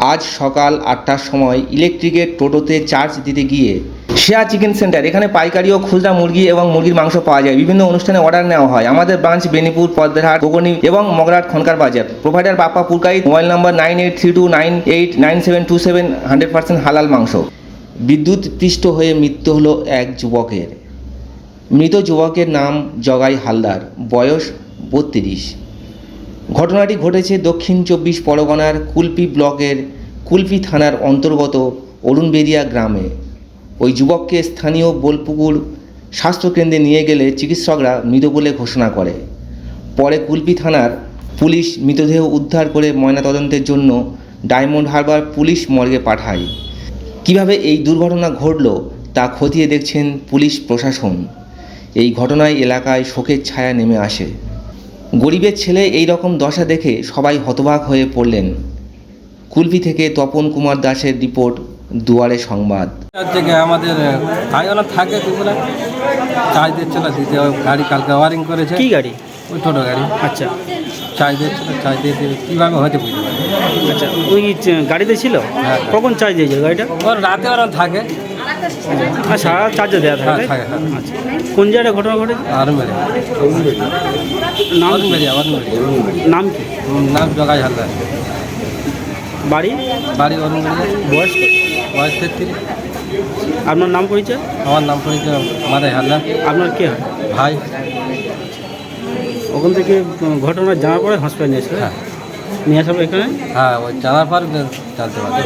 আজ সকাল আটটার সময় ইলেকট্রিকের টোটোতে চার্জ দিতে গিয়ে শেয়া চিকেন সেন্টার, এখানে পাইকারি ও খুচরা মুরগি এবং মুরগির মাংস পাওয়া যায়। বিভিন্ন অনুষ্ঠানে অর্ডার নেওয়া হয়। আমাদের ব্রাঞ্চ বেনিপুর পদ্মহাট গোগনি এবং Magrahat Khankar Bazar. Provider Bappa Purkait mobile number nine eight three two nine eight nine seven two seven, hundred percent হালাল মাংস। বিদ্যুৎ পৃষ্ঠ হয়ে মৃত্যু হলো এক যুবকের। মৃত যুবকের নাম জগাই হালদার, বয়স বত্রিশ। ঘটনাটি ঘটেছে দক্ষিণ চব্বিশ পরগনার কুলপি ব্লকের কুলপি থানার অন্তর্গত অরুণবেরিয়া গ্রামে। ওই যুবককে স্থানীয় বোলপুকুর স্বাস্থ্যকেন্দ্রে নিয়ে গেলে চিকিৎসকরা মৃত বলে ঘোষণা করে। পরে কুলপি থানার পুলিশ মৃতদেহ উদ্ধার করে ময়নাতদন্তের জন্য ডায়মন্ড হারবার পুলিশ মর্গে পাঠায়। কীভাবে এই দুর্ঘটনা ঘটল তা খতিয়ে দেখছেন পুলিশ প্রশাসন। এই ঘটনায় এলাকায় শোকের ছায়া নেমে আসে। গরিবের ছেলে এই রকম দশা দেখে সবাই হতবাক হয়ে পড়লেন। কুলপি থেকে তপন কুমার দাসের রিপোর্ট দুয়ারে সংবাদ। হচ্ছে কি আমাদের ওরা থাকে দুপুরে চার্জ দিচ্ছিল দিতে গাড়ি কালকে ওয়ারিং করেছে। কি গাড়ি? ওই টোটো গাড়ি। আচ্ছা। চার্জ দিচ্ছিল চার্জ দিয়ে দিয়ে কীভাবে হয়েছে বুঝতে পারি আচ্ছা ওই গাড়িতে ছিল? হ্যাঁ। কখন চার্জ দিয়েছে গাড়িটা? ওর রাতে ওরা থাকে। সারা চার্জে দেওয়া হ্যাঁ থাকে থাকে হ্যাঁ আচ্ছা। কোন জায়গায় ঘটনা ঘটেছে? আরুন বেরিয়া নাম বেরিয়া নাম কি? নাম জগাই হালদার। বাড়ি? বাড়ি অরুণ বয়স? বয়স তেত্রিশ। আপনার নাম পরিচয়? আমার নাম পড়েছে মাদাই হালদার। আপনার কে ভাই। ওখান থেকে ঘটনা জানার পরে হসপিটাল নিয়ে আসবে হ্যাঁ। নিয়ে আসবে এখানে? হ্যাঁ ওই জানার পর জানতে পারি